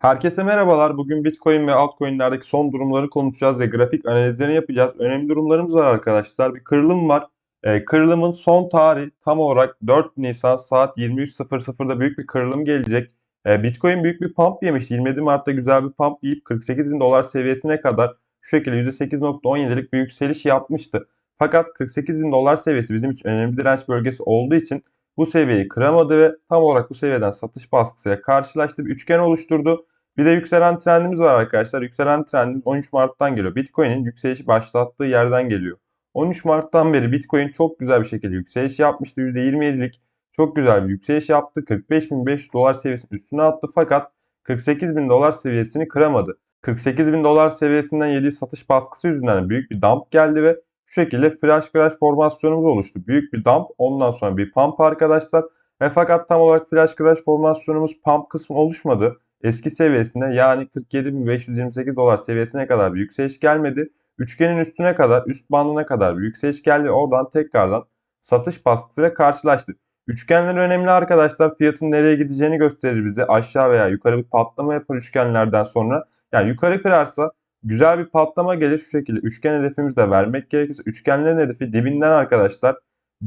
Herkese merhabalar. Bugün Bitcoin ve altcoin'lerdeki son durumları konuşacağız ve grafik analizlerini yapacağız. Önemli durumlarımız var arkadaşlar. Bir kırılım var. Ee, kırılımın son tarihi tam olarak 4 Nisan saat 23.00'da büyük bir kırılım gelecek. Ee, Bitcoin büyük bir pump yemiş. 27 Mart'ta güzel bir pump yiyip 48 bin dolar seviyesine kadar şu şekilde %8.17'lik bir yükseliş yapmıştı. Fakat 48 bin dolar seviyesi bizim için önemli direnç bölgesi olduğu için bu seviyeyi kıramadı ve tam olarak bu seviyeden satış baskısıyla karşılaştı. Bir üçgen oluşturdu. Bir de yükselen trendimiz var arkadaşlar. Yükselen trendimiz 13 Mart'tan geliyor. Bitcoin'in yükselişi başlattığı yerden geliyor. 13 Mart'tan beri Bitcoin çok güzel bir şekilde yükseliş yapmıştı. %27'lik çok güzel bir yükseliş yaptı. 45.500 dolar seviyesinin üstüne attı fakat 48.000 dolar seviyesini kıramadı. 48.000 dolar seviyesinden yediği satış baskısı yüzünden büyük bir dump geldi ve şu şekilde flash crash formasyonumuz oluştu. Büyük bir dump ondan sonra bir pump arkadaşlar. Ve fakat tam olarak flash crash formasyonumuz pump kısmı oluşmadı eski seviyesine yani 47.528 dolar seviyesine kadar bir yükseliş gelmedi. Üçgenin üstüne kadar, üst bandına kadar bir yükseliş geldi. Oradan tekrardan satış baskısıyla karşılaştı. Üçgenler önemli arkadaşlar. Fiyatın nereye gideceğini gösterir bize. Aşağı veya yukarı bir patlama yapar üçgenlerden sonra. Yani yukarı kırarsa güzel bir patlama gelir şu şekilde. Üçgen hedefimizi de vermek gerekirse üçgenlerin hedefi dibinden arkadaşlar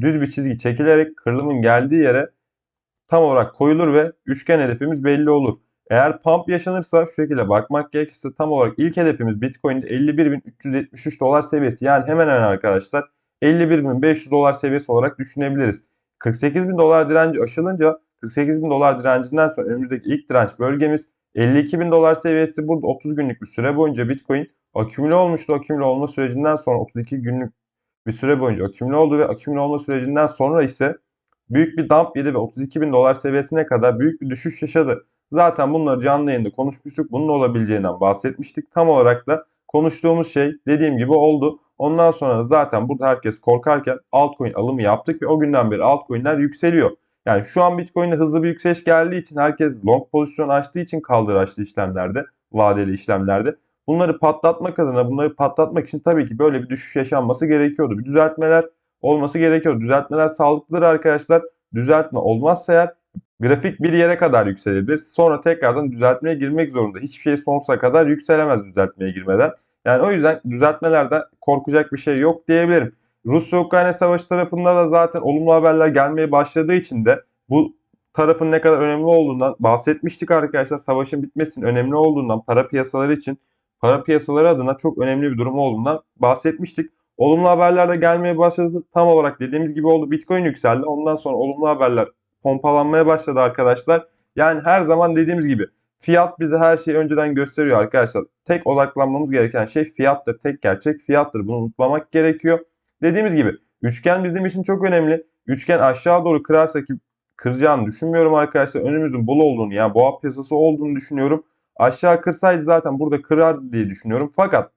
düz bir çizgi çekilerek kırılımın geldiği yere tam olarak koyulur ve üçgen hedefimiz belli olur. Eğer pump yaşanırsa şu şekilde bakmak gerekirse tam olarak ilk hedefimiz Bitcoin'de 51.373 dolar seviyesi. Yani hemen hemen arkadaşlar 51.500 dolar seviyesi olarak düşünebiliriz. 48.000 dolar direnci aşılınca 48.000 dolar direncinden sonra önümüzdeki ilk direnç bölgemiz 52.000 dolar seviyesi. Burada 30 günlük bir süre boyunca Bitcoin akümüle olmuştu. Akümüle olma sürecinden sonra 32 günlük bir süre boyunca akümüle oldu ve akümüle olma sürecinden sonra ise büyük bir dump yedi ve 32.000 dolar seviyesine kadar büyük bir düşüş yaşadı. Zaten bunları canlı yayında konuşmuştuk. Bunun olabileceğinden bahsetmiştik. Tam olarak da konuştuğumuz şey dediğim gibi oldu. Ondan sonra zaten burada herkes korkarken altcoin alımı yaptık ve o günden beri altcoin'ler yükseliyor. Yani şu an Bitcoin'de hızlı bir yükseliş geldiği için herkes long pozisyon açtığı için kaldıraçlı işlemlerde, vadeli işlemlerde. Bunları patlatmak adına, bunları patlatmak için tabii ki böyle bir düşüş yaşanması gerekiyordu. Bir düzeltmeler olması gerekiyor. Düzeltmeler sağlıklıdır arkadaşlar. Düzeltme olmazsa eğer grafik bir yere kadar yükselebilir. Sonra tekrardan düzeltmeye girmek zorunda. Hiçbir şey sonsuza kadar yükselemez düzeltmeye girmeden. Yani o yüzden düzeltmelerde korkacak bir şey yok diyebilirim. Rusya-Ukrayna savaşı tarafında da zaten olumlu haberler gelmeye başladığı için de bu tarafın ne kadar önemli olduğundan bahsetmiştik arkadaşlar. Savaşın bitmesinin önemli olduğundan para piyasaları için para piyasaları adına çok önemli bir durum olduğundan bahsetmiştik. Olumlu haberler de gelmeye başladı. Tam olarak dediğimiz gibi oldu. Bitcoin yükseldi. Ondan sonra olumlu haberler pompalanmaya başladı arkadaşlar. Yani her zaman dediğimiz gibi fiyat bize her şeyi önceden gösteriyor arkadaşlar. Tek odaklanmamız gereken şey fiyattır. Tek gerçek fiyattır. Bunu unutmamak gerekiyor. Dediğimiz gibi üçgen bizim için çok önemli. Üçgen aşağı doğru kırarsa ki kıracağını düşünmüyorum arkadaşlar. Önümüzün bol olduğunu yani boğa piyasası olduğunu düşünüyorum. Aşağı kırsaydı zaten burada kırar diye düşünüyorum. Fakat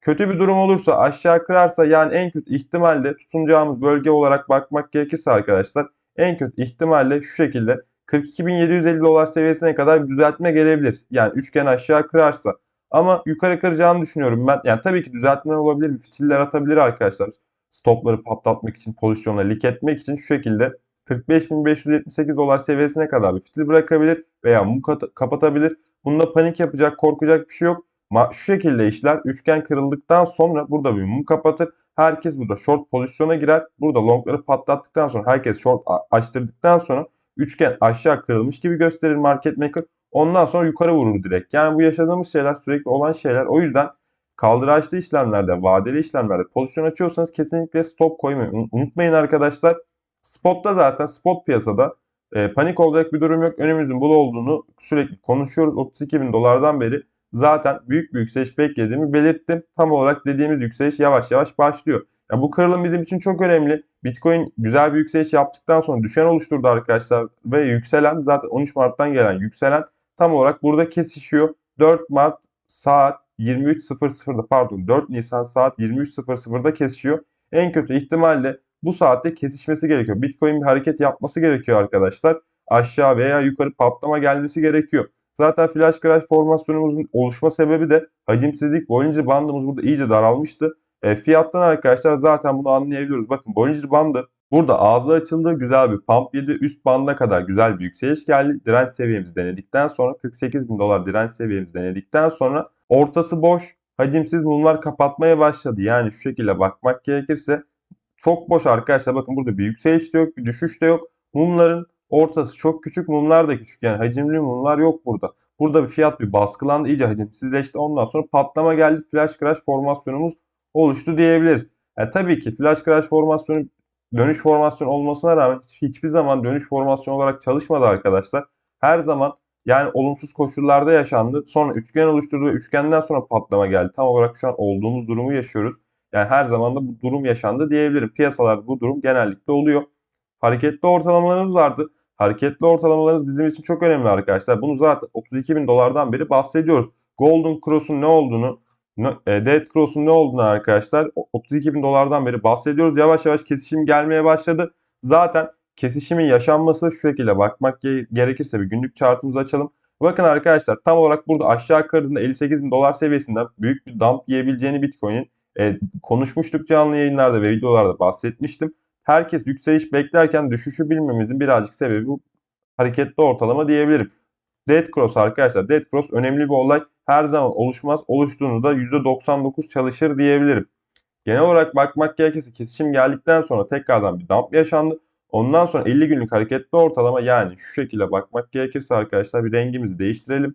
kötü bir durum olursa aşağı kırarsa yani en kötü ihtimalle tutunacağımız bölge olarak bakmak gerekirse arkadaşlar en kötü ihtimalle şu şekilde 42.750 dolar seviyesine kadar bir düzeltme gelebilir. Yani üçgen aşağı kırarsa. Ama yukarı kıracağını düşünüyorum ben. Yani tabii ki düzeltme olabilir. Fitiller atabilir arkadaşlar. Stopları patlatmak için, pozisyonları lik etmek için şu şekilde 45.578 dolar seviyesine kadar bir fitil bırakabilir veya mum kapatabilir. Bunda panik yapacak, korkacak bir şey yok. Şu şekilde işler üçgen kırıldıktan sonra burada bir mum kapatır. Herkes burada short pozisyona girer. Burada longları patlattıktan sonra herkes short açtırdıktan sonra üçgen aşağı kırılmış gibi gösterir market maker. Ondan sonra yukarı vurur direkt. Yani bu yaşadığımız şeyler sürekli olan şeyler. O yüzden kaldıraçlı işlemlerde, vadeli işlemlerde pozisyon açıyorsanız kesinlikle stop koymayın. Unutmayın arkadaşlar. Spotta zaten spot piyasada e, panik olacak bir durum yok. Önümüzün bul olduğunu sürekli konuşuyoruz. 32 bin dolardan beri zaten büyük bir yükseliş beklediğimi belirttim. Tam olarak dediğimiz yükseliş yavaş yavaş başlıyor. Ya bu kırılım bizim için çok önemli. Bitcoin güzel bir yükseliş yaptıktan sonra düşen oluşturdu arkadaşlar ve yükselen zaten 13 Mart'tan gelen yükselen tam olarak burada kesişiyor. 4 Mart saat 23.00'da pardon 4 Nisan saat 23.00'da kesişiyor. En kötü ihtimalle bu saatte kesişmesi gerekiyor. Bitcoin bir hareket yapması gerekiyor arkadaşlar. Aşağı veya yukarı patlama gelmesi gerekiyor. Zaten flash crash formasyonumuzun oluşma sebebi de hacimsizlik. Bollinger bandımız burada iyice daralmıştı. E, fiyattan arkadaşlar zaten bunu anlayabiliyoruz. Bakın Bollinger bandı Burada ağzı açıldı. Güzel bir pump yedi. Üst banda kadar güzel bir yükseliş geldi. Direnç seviyemizi denedikten sonra 48 bin dolar direnç seviyemizi denedikten sonra ortası boş. Hacimsiz mumlar kapatmaya başladı. Yani şu şekilde bakmak gerekirse çok boş arkadaşlar. Bakın burada bir yükseliş de yok, bir düşüş de yok. Mumların ortası çok küçük, mumlar da küçük. Yani hacimli mumlar yok burada. Burada bir fiyat bir baskılandı, iyice hacimsizleşti. Ondan sonra patlama geldi. Flash crash formasyonumuz oluştu diyebiliriz. E, tabii ki flash crash formasyonu dönüş formasyonu olmasına rağmen hiçbir zaman dönüş formasyonu olarak çalışmadı arkadaşlar. Her zaman yani olumsuz koşullarda yaşandı. Sonra üçgen oluşturdu ve üçgenden sonra patlama geldi. Tam olarak şu an olduğumuz durumu yaşıyoruz. Yani her zaman da bu durum yaşandı diyebilirim. Piyasalarda bu durum genellikle oluyor. Hareketli ortalamalarımız vardı. Hareketli ortalamalarımız bizim için çok önemli arkadaşlar. Bunu zaten 32 bin dolardan beri bahsediyoruz. Golden Cross'un ne olduğunu, Dead Cross'un ne olduğunu arkadaşlar 32 bin dolardan beri bahsediyoruz. Yavaş yavaş kesişim gelmeye başladı. Zaten kesişimin yaşanması şu şekilde bakmak gerekirse bir günlük chartımızı açalım. Bakın arkadaşlar tam olarak burada aşağı yukarıda 58 bin dolar seviyesinden büyük bir dump yiyebileceğini Bitcoin'in e, konuşmuştuk canlı yayınlarda ve videolarda bahsetmiştim. Herkes yükseliş beklerken düşüşü bilmemizin birazcık sebebi bu hareketli ortalama diyebilirim. Dead Cross arkadaşlar. Dead Cross önemli bir olay. Her zaman oluşmaz. Oluştuğunda da %99 çalışır diyebilirim. Genel olarak bakmak gerekirse kesişim geldikten sonra tekrardan bir dump yaşandı. Ondan sonra 50 günlük hareketli ortalama yani şu şekilde bakmak gerekirse arkadaşlar bir rengimizi değiştirelim.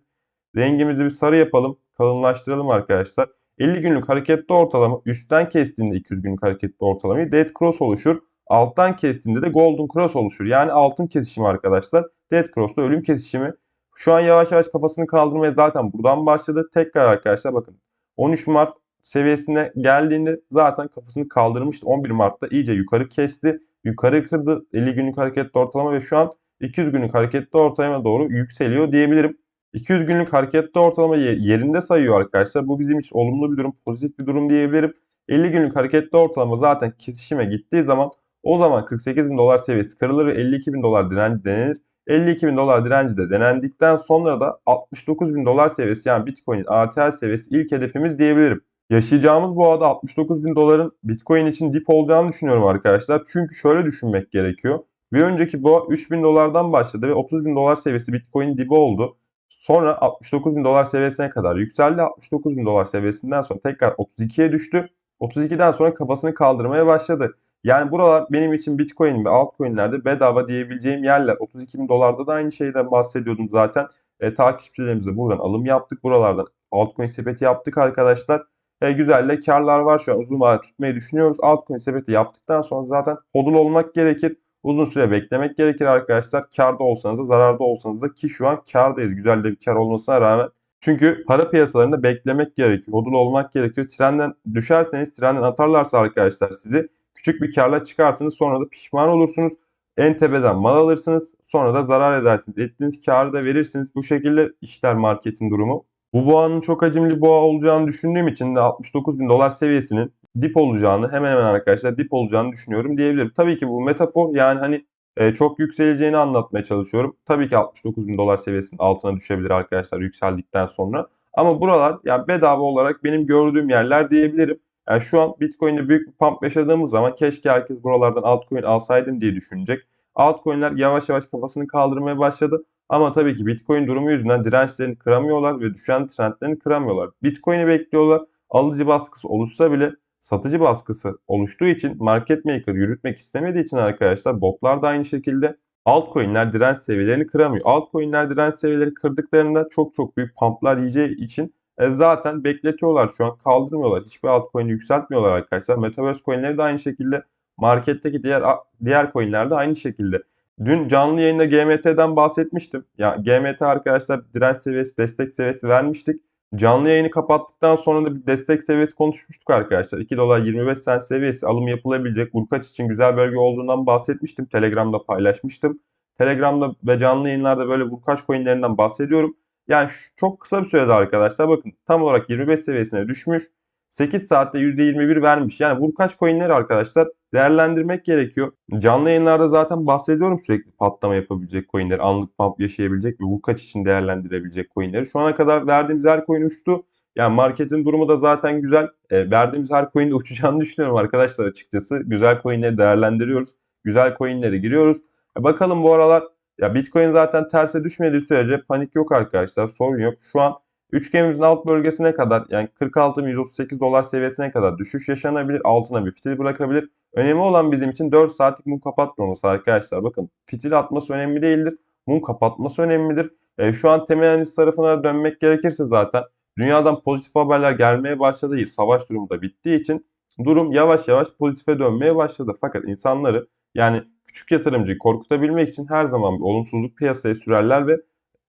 Rengimizi bir sarı yapalım. Kalınlaştıralım arkadaşlar. 50 günlük hareketli ortalama üstten kestiğinde 200 günlük hareketli ortalamayı dead cross oluşur. Alttan kestiğinde de golden cross oluşur. Yani altın kesişimi arkadaşlar. Dead cross'ta ölüm kesişimi. Şu an yavaş yavaş kafasını kaldırmaya zaten buradan başladı. Tekrar arkadaşlar bakın 13 Mart seviyesine geldiğinde zaten kafasını kaldırmıştı. 11 Mart'ta iyice yukarı kesti. Yukarı kırdı 50 günlük hareketli ortalama ve şu an 200 günlük hareketli ortalama doğru yükseliyor diyebilirim. 200 günlük hareketli ortalama yerinde sayıyor arkadaşlar. Bu bizim için olumlu bir durum, pozitif bir durum diyebilirim. 50 günlük hareketli ortalama zaten kesişime gittiği zaman o zaman 48 bin dolar seviyesi kırılır ve 52 bin dolar direnci denenir. 52 bin dolar direnci de denendikten sonra da 69 bin dolar seviyesi yani Bitcoin'in ATL seviyesi ilk hedefimiz diyebilirim. Yaşayacağımız bu arada 69 bin doların Bitcoin için dip olacağını düşünüyorum arkadaşlar. Çünkü şöyle düşünmek gerekiyor. Bir önceki boğa 3 bin dolardan başladı ve 30 bin dolar seviyesi Bitcoin dibi oldu. Sonra 69 bin dolar seviyesine kadar yükseldi. 69 bin dolar seviyesinden sonra tekrar 32'ye düştü. 32'den sonra kafasını kaldırmaya başladı. Yani buralar benim için Bitcoin ve altcoin'lerde bedava diyebileceğim yerler. 32 bin dolarda da aynı şeyden bahsediyordum zaten. E, takipçilerimize buradan alım yaptık. Buralardan altcoin sepeti yaptık arkadaşlar. E, güzel de karlar var şu an uzun vade tutmayı düşünüyoruz. Altcoin sepeti yaptıktan sonra zaten hodul olmak gerekir. Uzun süre beklemek gerekir arkadaşlar. Karda olsanız da zararda olsanız da ki şu an kardayız. Güzel de bir kar olmasına rağmen. Çünkü para piyasalarında beklemek gerekiyor. Hodul olmak gerekiyor. Trenden düşerseniz trenden atarlarsa arkadaşlar sizi küçük bir karla çıkarsınız. Sonra da pişman olursunuz. En tepeden mal alırsınız. Sonra da zarar edersiniz. Ettiğiniz karı da verirsiniz. Bu şekilde işler marketin durumu. Bu boğanın çok hacimli boğa olacağını düşündüğüm için de 69 bin dolar seviyesinin dip olacağını hemen hemen arkadaşlar dip olacağını düşünüyorum diyebilirim. Tabii ki bu metafor yani hani e, çok yükseleceğini anlatmaya çalışıyorum. Tabii ki 69 bin dolar seviyesinin altına düşebilir arkadaşlar yükseldikten sonra. Ama buralar yani bedava olarak benim gördüğüm yerler diyebilirim. Yani şu an Bitcoin'de büyük bir pump yaşadığımız zaman keşke herkes buralardan altcoin alsaydım diye düşünecek. Altcoin'ler yavaş yavaş kafasını kaldırmaya başladı. Ama tabii ki Bitcoin durumu yüzünden dirençlerini kıramıyorlar ve düşen trendlerini kıramıyorlar. Bitcoin'i bekliyorlar. Alıcı baskısı oluşsa bile satıcı baskısı oluştuğu için market maker yürütmek istemediği için arkadaşlar botlar da aynı şekilde altcoin'ler direnç seviyelerini kıramıyor. Altcoin'ler direnç seviyeleri kırdıklarında çok çok büyük pumplar yiyeceği için e, zaten bekletiyorlar şu an kaldırmıyorlar. Hiçbir altcoin'i yükseltmiyorlar arkadaşlar. Metaverse coin'leri de aynı şekilde marketteki diğer diğer coin'ler de aynı şekilde. Dün canlı yayında GMT'den bahsetmiştim. Ya GMT arkadaşlar direnç seviyesi, destek seviyesi vermiştik. Canlı yayını kapattıktan sonra da bir destek seviyesi konuşmuştuk arkadaşlar. 2 dolar 25 sent seviyesi alım yapılabilecek. Burkaç için güzel bölge olduğundan bahsetmiştim. Telegram'da paylaşmıştım. Telegram'da ve canlı yayınlarda böyle Burkaç coinlerinden bahsediyorum. Yani çok kısa bir sürede arkadaşlar bakın tam olarak 25 seviyesine düşmüş. 8 saatte %21 vermiş. Yani Burkaç coinleri arkadaşlar değerlendirmek gerekiyor. Canlı yayınlarda zaten bahsediyorum sürekli patlama yapabilecek coinleri, anlık pump yaşayabilecek ve Burkaç için değerlendirebilecek coinleri. Şu ana kadar verdiğimiz her coin uçtu. Yani marketin durumu da zaten güzel. E, verdiğimiz her coin'de uçacağını düşünüyorum arkadaşlar açıkçası. Güzel coinleri değerlendiriyoruz. güzel coinlere giriyoruz. E, bakalım bu aralar ya Bitcoin zaten terse düşmediği sürece panik yok arkadaşlar. Sorun yok. Şu an üçgenimizin alt bölgesine kadar yani 46.138 dolar seviyesine kadar düşüş yaşanabilir. Altına bir fitil bırakabilir. Önemli olan bizim için 4 saatlik mum kapatmaması arkadaşlar. Bakın fitil atması önemli değildir. Mum kapatması önemlidir. E, şu an temel analiz tarafına dönmek gerekirse zaten dünyadan pozitif haberler gelmeye başladı. Savaş durumu da bittiği için durum yavaş yavaş pozitife dönmeye başladı. Fakat insanları yani küçük yatırımcıyı korkutabilmek için her zaman bir olumsuzluk piyasaya sürerler ve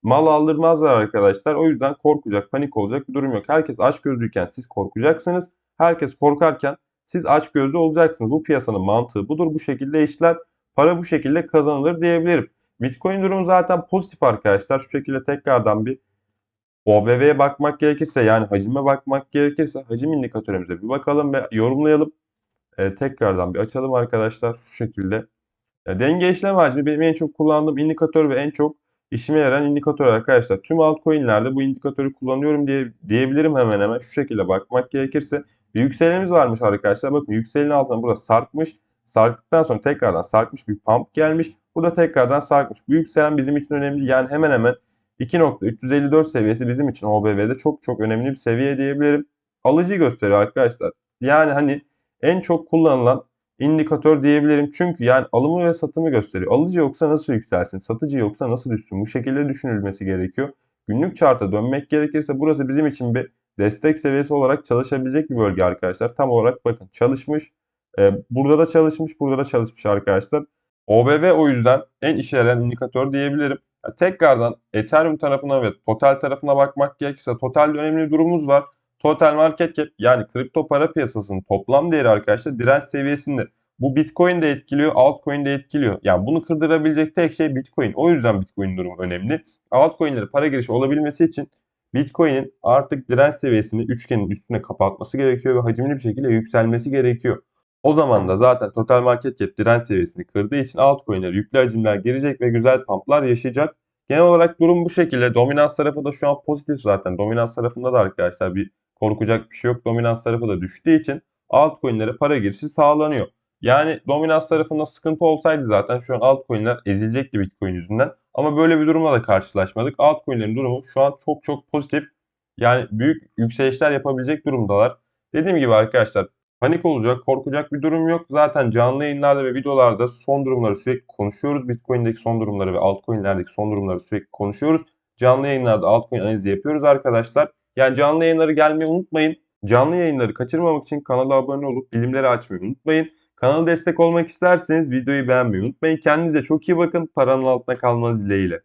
mal aldırmazlar arkadaşlar. O yüzden korkacak, panik olacak bir durum yok. Herkes açgözlüyken siz korkacaksınız. Herkes korkarken siz açgözlü olacaksınız. Bu piyasanın mantığı budur. Bu şekilde işler. Para bu şekilde kazanılır diyebilirim. Bitcoin durumu zaten pozitif arkadaşlar. Şu şekilde tekrardan bir OBV'ye bakmak gerekirse yani hacime bakmak gerekirse hacim indikatörümüze bir bakalım ve yorumlayalım. Ee, tekrardan bir açalım arkadaşlar şu şekilde. Ya, denge işlem hacmi benim en çok kullandığım indikatör ve en çok işime yarayan indikatör arkadaşlar. Tüm altcoin'lerde bu indikatörü kullanıyorum diye diyebilirim hemen hemen. Şu şekilde bakmak gerekirse bir yükselenimiz varmış arkadaşlar. Bakın yükselenin altına burada sarkmış. Sarktıktan sonra tekrardan sarkmış bir pump gelmiş. Burada tekrardan sarkmış. Bu yükselen bizim için önemli. Yani hemen hemen 2.354 seviyesi bizim için OBV'de çok çok önemli bir seviye diyebilirim. Alıcı gösteriyor arkadaşlar. Yani hani en çok kullanılan indikatör diyebilirim. Çünkü yani alımı ve satımı gösteriyor. Alıcı yoksa nasıl yükselsin? Satıcı yoksa nasıl düşsün? Bu şekilde düşünülmesi gerekiyor. Günlük charta dönmek gerekirse burası bizim için bir destek seviyesi olarak çalışabilecek bir bölge arkadaşlar. Tam olarak bakın çalışmış. Ee, burada da çalışmış, burada da çalışmış arkadaşlar. OBV o yüzden en işe yarayan indikatör diyebilirim. Ya tekrardan Ethereum tarafına ve Total tarafına bakmak gerekirse Total'de önemli bir durumumuz var. Total Market Cap yani kripto para piyasasının toplam değeri arkadaşlar direnç seviyesinde. Bu Bitcoin de etkiliyor, altcoin de etkiliyor. Yani bunu kırdırabilecek tek şey Bitcoin. O yüzden Bitcoin durumu önemli. Altcoin'lere para girişi olabilmesi için Bitcoin'in artık direnç seviyesini üçgenin üstüne kapatması gerekiyor ve hacimli bir şekilde yükselmesi gerekiyor. O zaman da zaten total market cap direnç seviyesini kırdığı için altcoin'ler yüklü hacimler gelecek ve güzel pumplar yaşayacak. Genel olarak durum bu şekilde. Dominans tarafı da şu an pozitif zaten. Dominans tarafında da arkadaşlar bir korkacak bir şey yok. Dominans tarafı da düştüğü için altcoin'lere para girişi sağlanıyor. Yani dominans tarafında sıkıntı olsaydı zaten şu an altcoin'ler ezilecekti Bitcoin yüzünden. Ama böyle bir durumla da karşılaşmadık. Altcoin'lerin durumu şu an çok çok pozitif. Yani büyük yükselişler yapabilecek durumdalar. Dediğim gibi arkadaşlar panik olacak, korkacak bir durum yok. Zaten canlı yayınlarda ve videolarda son durumları sürekli konuşuyoruz. Bitcoin'deki son durumları ve altcoin'lerdeki son durumları sürekli konuşuyoruz. Canlı yayınlarda altcoin analizi yapıyoruz arkadaşlar. Yani canlı yayınları gelmeyi unutmayın. Canlı yayınları kaçırmamak için kanala abone olup bilimleri açmayı unutmayın. Kanala destek olmak isterseniz videoyu beğenmeyi unutmayın. Kendinize çok iyi bakın. Paranın altına kalmanız dileğiyle.